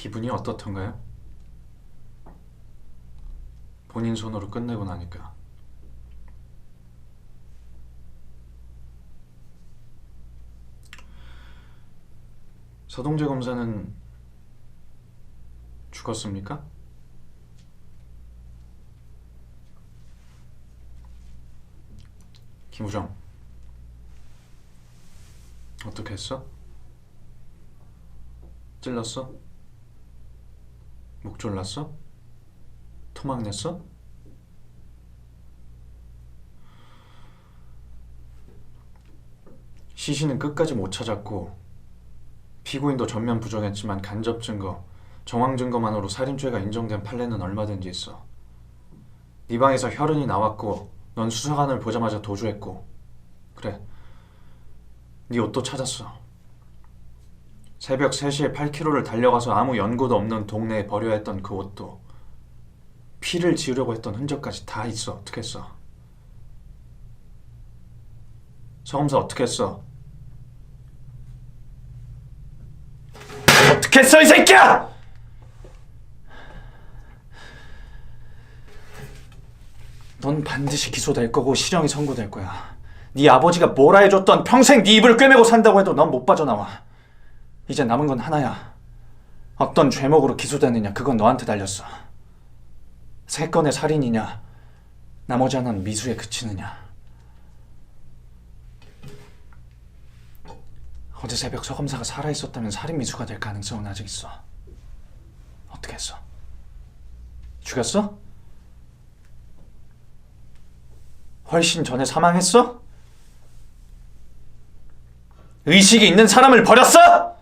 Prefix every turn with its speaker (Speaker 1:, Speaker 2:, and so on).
Speaker 1: 기분이 어떻던가요? 본인 손으로 끝내고 나니까. 서동재 검사는 죽었습니까? 김우정 어떻게 했어? 찔렀어? 목 졸랐어? 토막 냈어? 시신은 끝까지 못 찾았고 피고인도 전면 부정했지만 간접 증거, 정황 증거만으로 살인죄가 인정된 판례는 얼마든지 있어. 네 방에서 혈흔이 나왔고 넌 수사관을 보자마자 도주했고 그래 네 옷도 찾았어. 새벽 3시에 8km를 달려가서 아무 연고도 없는 동네에 버려야 했던 그 옷도 피를 지우려고 했던 흔적까지 다 있어. 어떻게 했어? 서검사? 어떻게 했어 이 새끼야! 넌 반드시 기소될 거고 실형이 선고될 거야. 네 아버지가 뭐라 해줬던 평생 네 입을 꿰매고 산다고 해도 넌 못 빠져나와. 이제 남은 건 하나야. 어떤 죄목으로 기소되느냐 그건 너한테 달렸어. 세 건의 살인이냐 나머지 하나는 미수에 그치느냐. 어제 새벽 서검사가 살아있었다면 살인 미수가 될 가능성은 아직 있어. 어떻게 했어? 죽였어? 훨씬 전에 사망했어? 의식이 있는 사람을 버렸어?